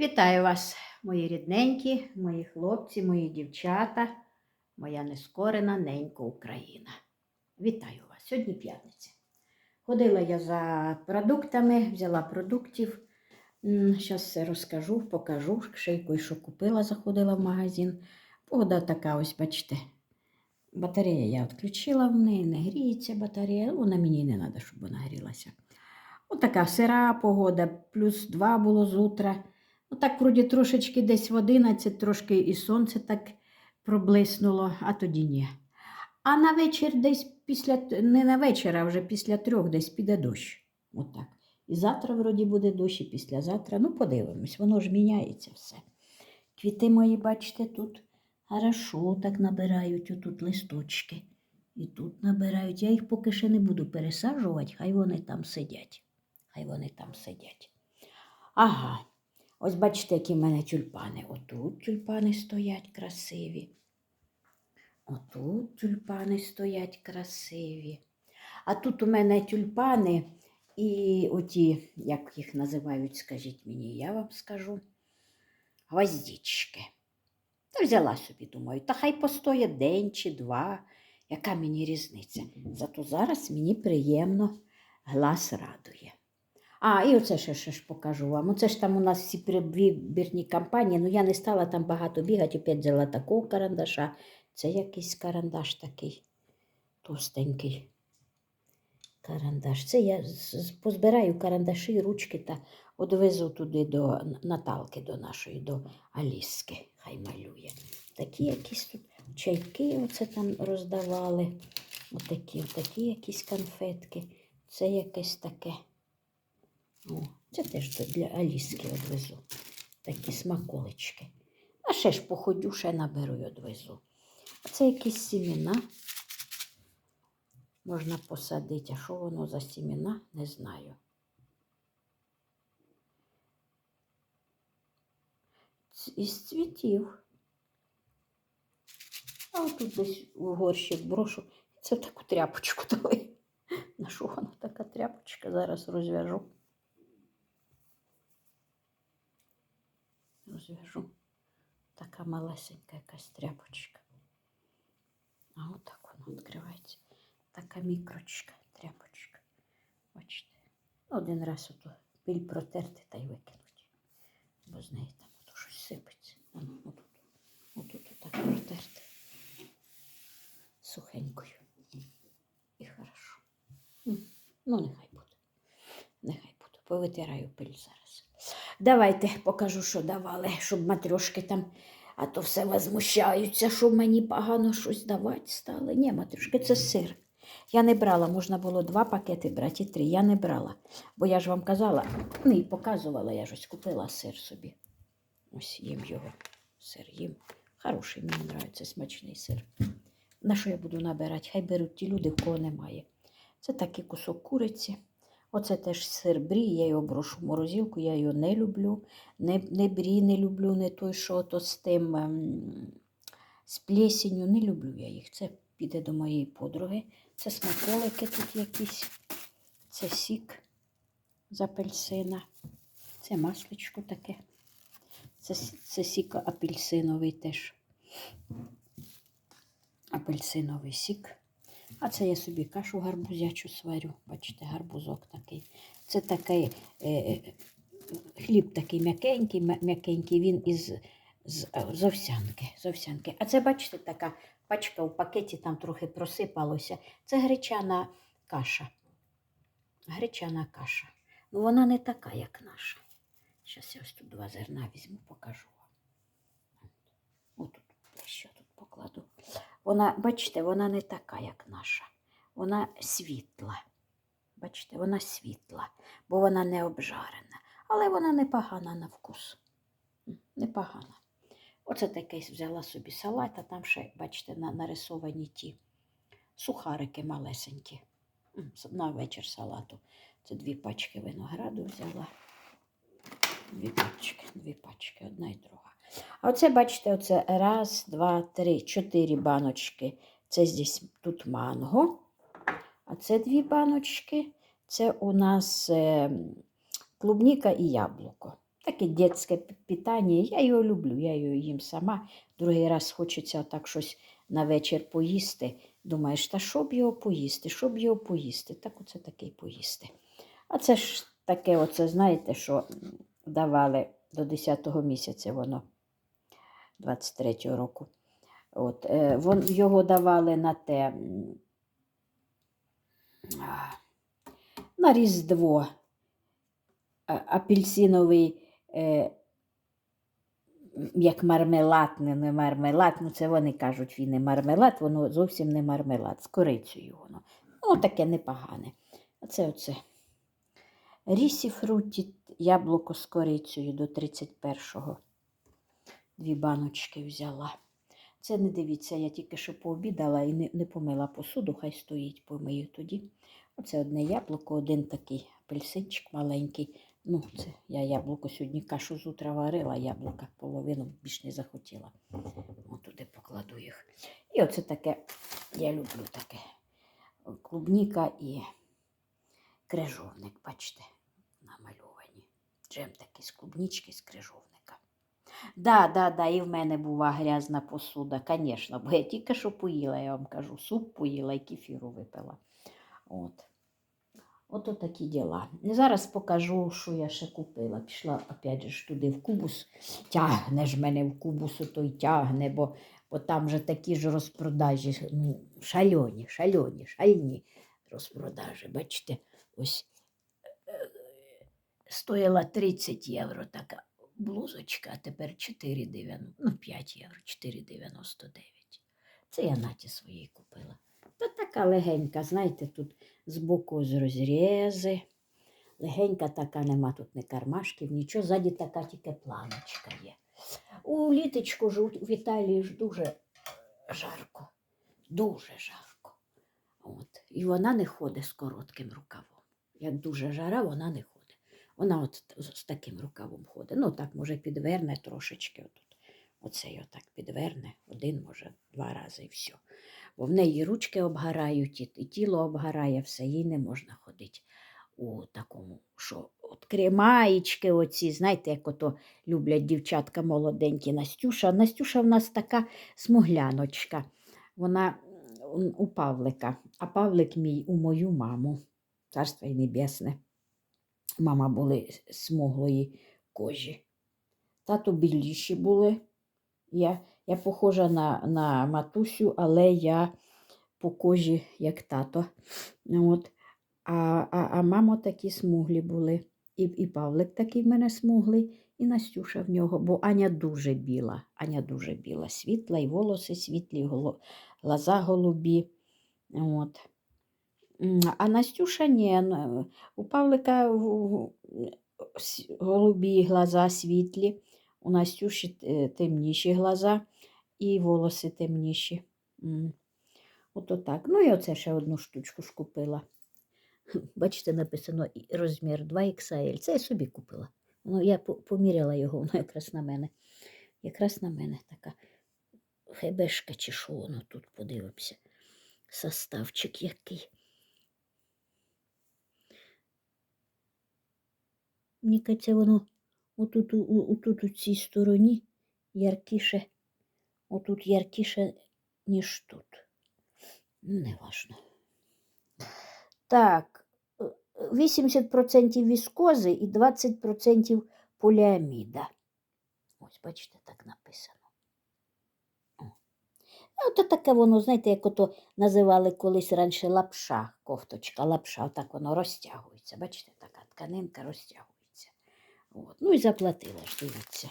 Вітаю вас, мої рідненькі, мої хлопці, мої дівчата, моя нескорена ненька Україна. Вітаю вас! Сьогодні п'ятниця. Ходила я за продуктами, взяла продуктів. Зараз все розкажу, покажу. Шийку, що купила, заходила в магазин. Погода така, ось бачите. Батарея я відключила в неї, не гріється батарея. Вона мені не треба, щоб вона грілася. Отака сира погода, плюс два було з утра. Ну так, вроді, трошечки десь в 11, трошки і сонце так проблиснуло, а тоді ні. А на вечір десь після, не на вечір, а вже після трьох десь піде дощ. Отак. І завтра, вроді, буде дощ, і післязавтра. Ну, подивимось, воно ж міняється все. Квіти мої, бачите, тут хорошо так набирають отут листочки. І тут набирають. Я їх поки ще не буду пересаджувати, хай вони там сидять. Хай вони там сидять. Ага. Ось бачите, які в мене тюльпани. Отут тюльпани стоять красиві. Отут тюльпани стоять красиві. А тут у мене тюльпани і оті, як їх називають, скажіть мені, я вам скажу, гвоздічки. Та взяла собі, думаю, та хай постоять день чи два, яка мені різниця. Зато зараз мені приємно глас радує. А, і оце ще, ще ж покажу вам. Оце ж там у нас всі прибірні кампанії, ну я не стала там багато бігати, опять взяла такого карандаша. Це якийсь карандаш такий товстенький. Карандаш. Це я позбираю карандаші, ручки та одвезу туди до Наталки, до нашої, до Аліски. Хай малює. Такі якісь тут чайки оце там роздавали. Отакі, отакі якісь конфетки. Це якесь таке. О, це теж для Аліски одвезу. Такі смаколички. А ще ж походю, ще наберу і одвезу. А це якісь сімена. Можна посадити. А що воно за сімена, не знаю. Із цвітів. А отут десь у горщик брошу. Це таку тряпочку давай. На що вона така тряпочка? Зараз розв'яжу. Розв'яжу. Така малесенька якась тряпочка. А отак воно відкривається. Така мікрочка, тряпочка. Бачите. Один раз ото пиль протерти та й викинути. Бо з неї там ото щось сипеться. Воно отут. Отут отак протерти. Сухенькою. І хорошо. Ну, нехай буде. Нехай буде. Повитираю пиль зараз. Давайте покажу, що давали, щоб матрьошки там, а то все возмущаються, що мені погано щось давати стали. Ні, матрьошки, це сир. Я не брала, можна було два пакети брати і три. Я не брала. Бо я ж вам казала, ну і показувала, я ж ось купила сир собі. Ось їм його. Сир їм. Хороший, мені подобається смачний сир. На що я буду набирати? Хай беруть ті люди, в кого немає. Це такий кусок куриці. Оце теж сир брі, я його брошу в морозилку, я його не люблю. Не, не брі не люблю, не той, що то з тим ем, з плесенью. Не люблю я їх. Це піде до моєї подруги. Це смаколики тут якісь. Це сік з апельсина. Це масличко таке. Це, це сік апельсиновий теж. Апельсиновий сік. А це я собі кашу гарбузячу сварю. Бачите, гарбузок такий. Це такий е, е, хліб такий м'якенький, м'якенький, він із з, з овсянки, з овсянки. А це, бачите, така пачка у пакеті там трохи просипалося. Це гречана каша. Гречана каша. Ну, вона не така, як наша. Зараз я ось тут два зерна візьму, покажу вам. Отут, що тут покладу. Вона, бачите, вона не така, як наша. Вона світла. Бачите, вона світла, бо вона не обжарена. Але вона непогана на вкус. Непогана. Оце таке взяла собі салат, а там ще, бачите, на- нарисовані ті сухарики малесенькі. На вечір салату. Це дві пачки винограду взяла. Дві пачки, дві пачки, одна і друга. А оце, бачите, оце раз, два, три, чотири баночки. Це здесь тут манго. А це дві баночки. Це у нас е, клубніка і яблуко. Таке дитяче питання. Я його люблю, я його їм сама. Другий раз хочеться так щось на вечір поїсти. Думаєш, та що б його поїсти, що б його поїсти? Так оце такий поїсти. А це ж таке, оце, знаєте, що давали до 10-го місяця воно 23-го року. От, е, вон, його давали на те на Різдво. Апельсиновий, е, як мармелад, не, не мармелад, ну це вони кажуть, він не мармелад, воно зовсім не мармелад, з корицею воно. Ну, таке непогане. Оце оце. Рісі фруті, яблуко з корицею до 31-го. Дві баночки взяла. Це не дивіться, я тільки що пообідала і не, не помила посуду, хай стоїть, помию тоді. Оце одне яблуко, один такий апельсинчик маленький. Ну, це я яблуко сьогодні кашу з утра варила, яблука половину більш не захотіла. От покладу їх. І оце таке, я люблю таке. Клубніка і крижовник, бачите, намальовані. Джем такий з клубнічки, з крижовника. Да, да, да, і в мене була грязна посуда, звісно, бо я тільки що поїла, я вам кажу, суп поїла і кефіру випила. От. Ото такі діла. Зараз покажу, що я ще купила. Пішла опять же туди в кубус. Тягне ж мене в кубус, то й тягне, бо, бо там же такі ж розпродажі, ну, шальоні, шальоні, шальні розпродажі. Бачите, ось е, стоїла 30 євро така блузочка, а тепер 4,90, ну 5 євро, 4,99. Це я наті своїй купила. Та така легенька, знаєте, тут збоку ось розрізи. Легенька така, нема тут ні кармашків, нічого, ззаді така тільки планочка є. У літочку ж в Італії ж дуже жарко, дуже жарко. От. І вона не ходить з коротким рукавом. Як дуже жара, вона не ходить. Вона от з таким рукавом ходить. Ну, так, може, підверне трошечки. Отут. Оцей отак підверне, один, може, два рази і все. Бо в неї ручки обгорають, і, і тіло обгорає, все, їй не можна ходити у такому, що от кремаєчки оці, знаєте, як ото люблять дівчатка молоденькі Настюша. Настюша в нас така смугляночка. Вона у Павлика, а Павлик мій у мою маму. Царство й небесне. Мама були смуглої кожі. Тато біліші були. Я, я похожа на, на матусю, але я по кожі, як тато. От. А, а, а мама такі смуглі були. І, і Павлик такий в мене смуглий, і Настюша в нього, бо Аня дуже біла. Аня дуже біла, світла, і волоси світлі, глаза голубі. От. А Настюша ні. У Павлика голубі глаза світлі, у Настюші темніші глаза і волоси темніші. Ото так. Ну і оце ще одну штучку ж купила. Бачите, написано розмір 2XL. Це я собі купила. Ну, я поміряла його, воно якраз на мене. Якраз на мене така хебешка чи що воно тут подивимося. Составчик який. Мені кажеться, воно отут, отут у цій стороні яркіше, отут яркіше, ніж тут. Ну, не важно. Так, е, е, 80% віскози і 20% поліаміда. Ось, бачите, так написано. Ото таке воно, знаєте, як ото називали колись раніше лапша, кофточка, лапша, отак воно розтягується. Бачите, така тканинка розтягується. От. Ну і заплатила ж, дивіться.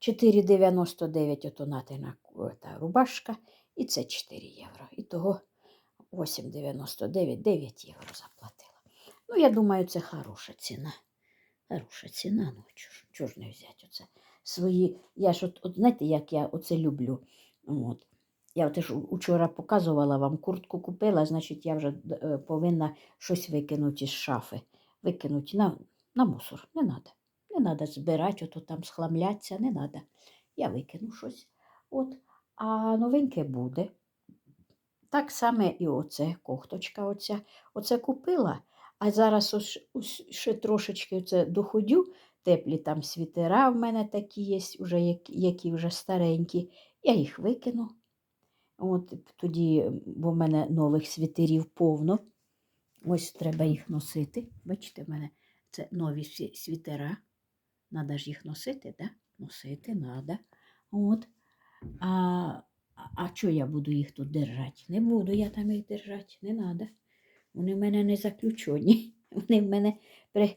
4,99 ото натина та рубашка, і це 4 євро. І того 8,99, 9 євро заплатила. Ну, я думаю, це хороша ціна. Хороша ціна, ну чого ж, не взяти оце свої. Я ж от, от знаєте, як я оце люблю. От. Я теж учора показувала вам куртку купила, значить, я вже е, повинна щось викинути із шафи. Викинути на, на мусор. Не треба. Не треба збирати, ото там схламляться, не треба. Я викину щось. От. А новеньке буде. Так само і оце, кофточка оця. Оце купила, А зараз ось, ось ще трошечки це доходю, теплі там світера в мене такі є, вже, які вже старенькі. Я їх викину. От тоді, бо в мене нових світерів повно. Ось треба їх носити. Бачите, в мене це нові світера. Надо ж їх носити, да? Носити треба. От. А, а, що я буду їх тут держати? Не буду я там їх держати, не треба. Вони в мене не заключені. Вони в мене при,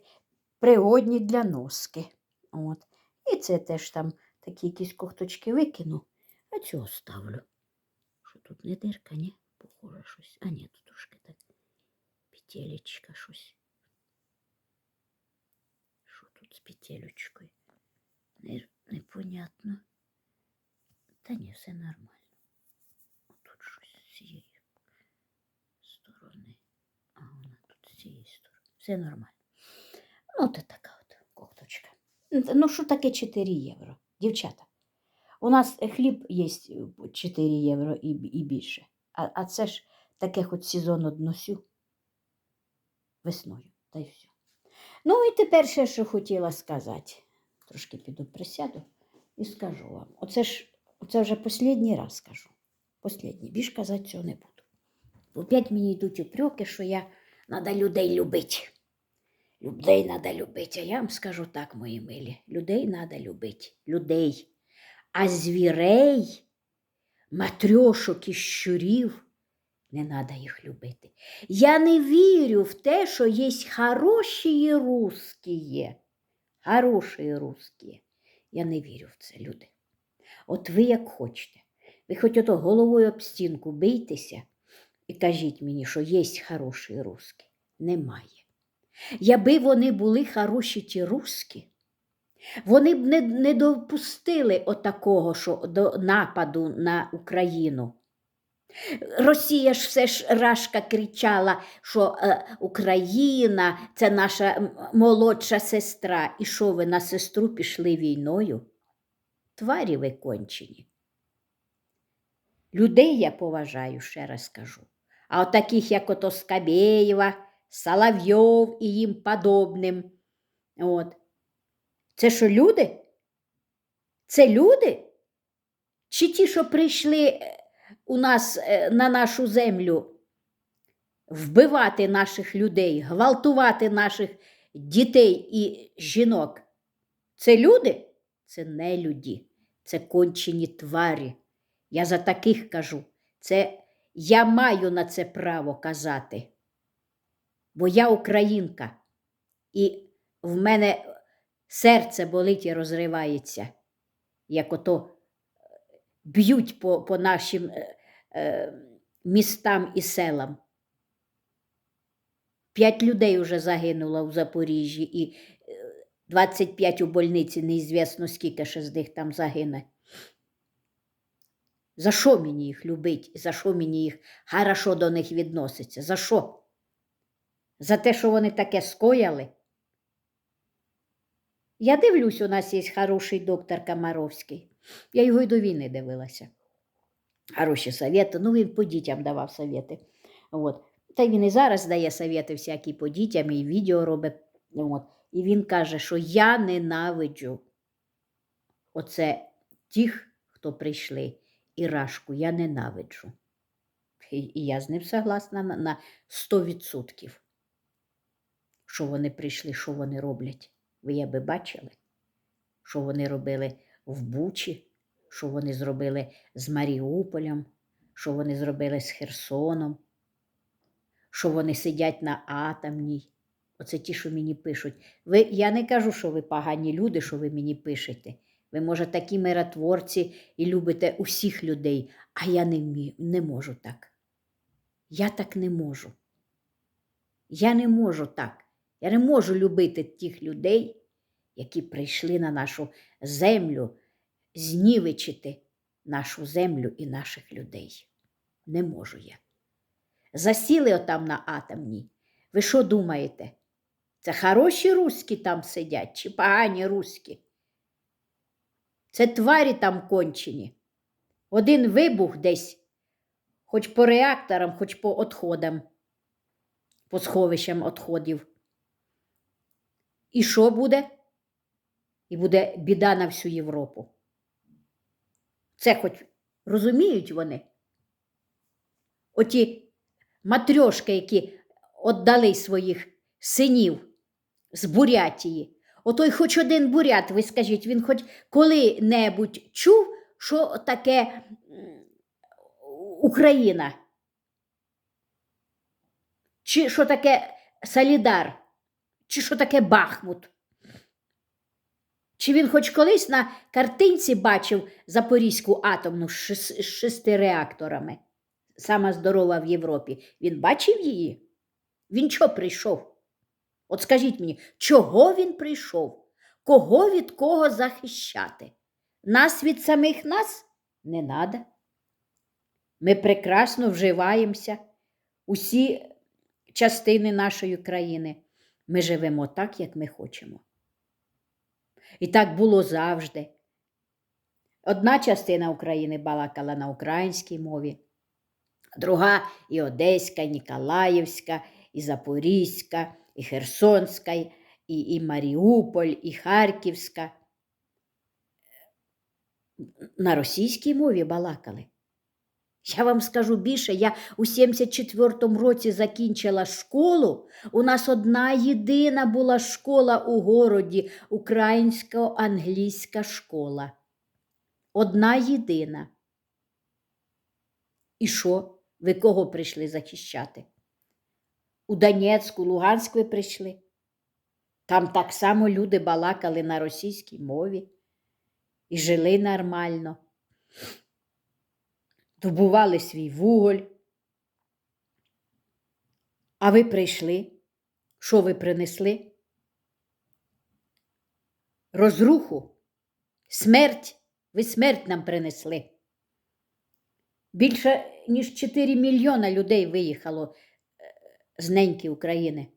пригодні для носки. От. І це теж там такі якісь когточки викину, а цього ставлю. Що тут не дирка, ні? Похоже щось. А ні, тут трошки так. Петелечка щось. Що тут з петелечкою? Не, непонятно. Та ні, все нормально. Тут щось з цієї сторони. А вона тут з цієї сторони. Все нормально. Ну, то така от кофточка. Ну, що таке 4 євро, дівчата? У нас хліб є 4 євро і, і більше. А, а це ж таке хоч сезон односю весною. Та й все. Ну і тепер ще що хотіла сказати. Трошки піду присяду і скажу вам. Оце ж оце вже останній раз скажу. Послідній. Більш казати цього не буду. Опять мені йдуть упреки, що я треба людей любити. Людей треба любити. А я вам скажу так, мої милі. Людей треба любити. Людей. А звірей, матрьошок і щурів не треба їх любити. Я не вірю в те, що є хороші русські. Хороші русські. Я не вірю в це, люди. От ви як хочете. Ви хоч ото головою об стінку бийтеся і кажіть мені, що є хороші русські. Немає. Якби вони були хороші ті русські, вони б не, не допустили отакого що, до нападу на Україну. Росія ж все ж рашка кричала, що е, Україна це наша молодша сестра. І що ви на сестру пішли війною? Тварі ви кончені. Людей я поважаю, ще раз кажу. А от таких, як ото Скабєєва, Соловйов і їм подобним. От. Це що люди? Це люди? Чи ті, що прийшли е, у нас е, на нашу землю вбивати наших людей, гвалтувати наших дітей і жінок? Це люди? Це не люди, це кончені тварі. Я за таких кажу. Це я маю на це право казати. Бо я українка, і в мене серце болить і розривається, як ото б'ють по, по нашим е, е, містам і селам. П'ять людей вже загинуло в Запоріжжі, і е, 25 у больниці, неізвісно, скільки ще з них там загине. За що мені їх любить? За що мені їх хорошо до них відноситься? За що? За те, що вони таке скояли? Я дивлюсь, у нас є хороший доктор Комаровський. Я його й до війни дивилася. Хороші совєти. Ну, він по дітям давав совєти. От. Та він і зараз дає совєти всякі по дітям, і відео робить. От. І він каже, що я ненавиджу оце тих, хто прийшли. І рашку я ненавиджу. І, я з ним согласна на, на 100%. Що вони прийшли, що вони роблять. Ви я би бачили, що вони робили в Бучі, що вони зробили з Маріуполем, що вони зробили з Херсоном, що вони сидять на атомній. Оце ті, що мені пишуть. Ви, я не кажу, що ви погані люди, що ви мені пишете. Ви, може, такі миротворці і любите усіх людей, а я не, вмію, не можу так. Я так не можу. Я не можу так. Я не можу любити тих людей, які прийшли на нашу землю, знівечити нашу землю і наших людей. Не можу я. Засіли отам на атомній. Ви що думаєте? Це хороші руські там сидять чи погані руські? Це тварі там кончені. Один вибух десь, хоч по реакторам, хоч по отходам. по сховищам відходів. І що буде? І буде біда на всю Європу. Це хоч розуміють вони? Оті матрьошки, які віддали своїх синів з Бурятії. Отой хоч один бурят, ви скажіть, він хоч коли-небудь чув, що таке Україна? Чи що таке Солідар? Чи що таке Бахмут? Чи він хоч колись на картинці бачив Запорізьку атомну з шести реакторами? Сама здорова в Європі. Він бачив її? Він чого прийшов? От скажіть мені, чого він прийшов? Кого від кого захищати? Нас від самих нас не надо. Ми прекрасно вживаємося усі частини нашої країни. Ми живемо так, як ми хочемо. І так було завжди. Одна частина України балакала на українській мові, друга і Одеська, і Ніколаївська, і Запорізька, і Херсонська, і, і Маріуполь, і Харківська. На російській мові балакали. Я вам скажу більше, я у 74-му році закінчила школу. У нас одна єдина була школа у городі, українсько-англійська школа. Одна єдина. І що? Ви кого прийшли захищати? У Донецьку, Луганськ ви прийшли. Там так само люди балакали на російській мові і жили нормально добували свій вуголь. А ви прийшли? Що ви принесли? Розруху, смерть, ви смерть нам принесли. Більше ніж 4 мільйона людей виїхало е, з неньки України.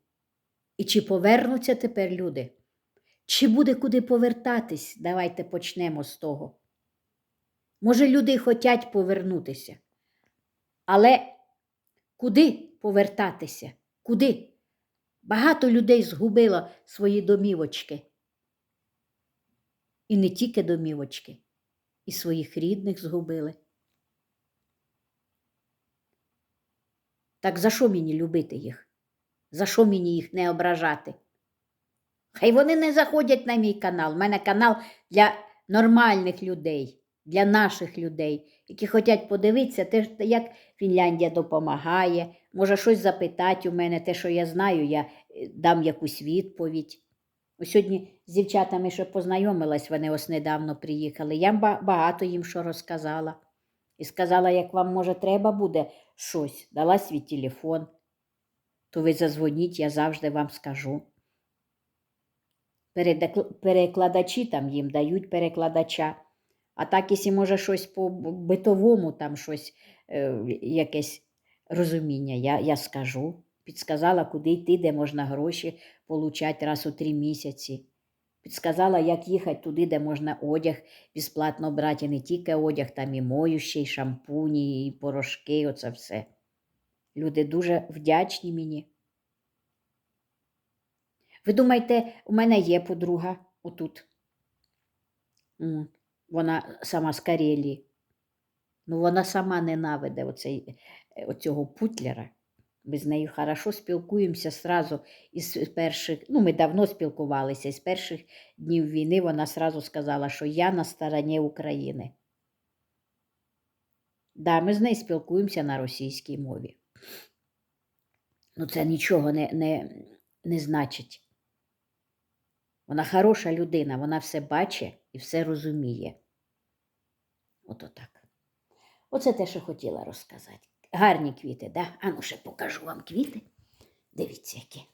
І чи повернуться тепер люди? Чи буде куди повертатись? Давайте почнемо з того. Може, люди хочуть повернутися. Але куди повертатися? Куди? Багато людей згубило свої домівочки. І не тільки домівочки, і своїх рідних згубили. Так за що мені любити їх? За що мені їх не ображати? Хай вони не заходять на мій канал. У мене канал для нормальних людей для наших людей, які хочуть подивитися, те, як Фінляндія допомагає, може щось запитати у мене, те, що я знаю, я е, дам якусь відповідь. Ось сьогодні з дівчатами ще познайомилась, вони ось недавно приїхали. Я багато їм що розказала. І сказала, як вам, може, треба буде щось, дала свій телефон, то ви зазвоніть, я завжди вам скажу. Перекладачі там їм дають перекладача. А так, якщо може щось по битовому, там щось, е, якесь розуміння, я, я скажу. Підсказала, куди йти, де можна гроші получати раз у три місяці. Підсказала, як їхати туди, де можна одяг безплатно брати, не тільки одяг, там і моющий, і шампуні, і порошки, оце все. Люди дуже вдячні мені. Ви думаєте, у мене є подруга отут? Вона сама з Карелії. Ну, вона сама ненавиде оцей, е, оцього путлера. Ми з нею хорошо спілкуємося сразу із перших, ну, ми давно спілкувалися, з перших днів війни вона сразу сказала, що я на стороні України. Да, ми з нею спілкуємося на російській мові. Ну, це нічого не, не, не значить. Вона хороша людина, вона все бачить і все розуміє. Ото так. Оце те, що хотіла розказати. Гарні квіти, да? А ще покажу вам квіти. Дивіться, які.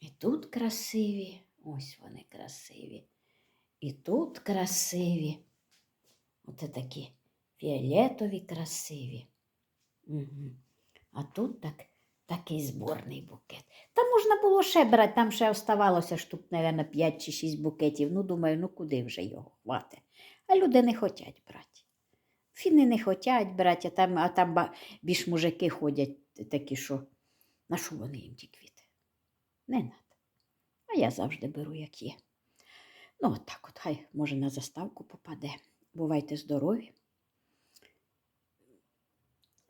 І тут красиві, ось вони красиві. І тут красиві. Оце такі фіолетові красиві. Угу. А тут так, такий зборний букет. Та можна було ще брати, там ще оставалося штук, мабуть, 5 чи 6 букетів. Ну, думаю, ну куди вже його хвати? А люди не хочуть брати. Фіни не хочуть брати, а там, а там більш мужики ходять такі, що На що вони їм ті квіти? Не надо. А я завжди беру, як є. Ну, от так от, хай може на заставку попаде. Бувайте здорові.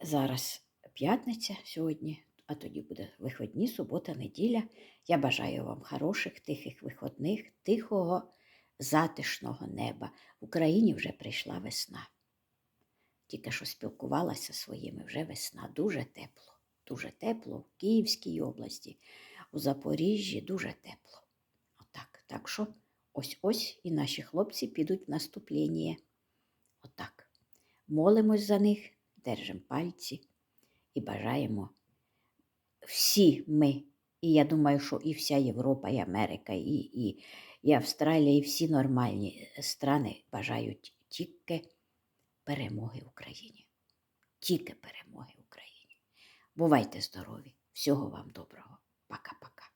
Зараз п'ятниця сьогодні, а тоді буде вихідні, субота, неділя. Я бажаю вам хороших, тихих виходних, тихого, затишного неба. В Україні вже прийшла весна. Тільки що спілкувалася своїми, вже весна. Дуже тепло. Дуже тепло в Київській області, у Запоріжжі дуже тепло. Отак. Так що ось-ось і наші хлопці підуть в наступлення. Отак. Молимось за них, держимо пальці і бажаємо всі ми. І я думаю, що і вся Європа, і Америка, і, і, і Австралія, і всі нормальні страни бажають тільки перемоги Україні. Тільки перемоги Україні. Бувайте здорові! Всього вам доброго. Пока-пока.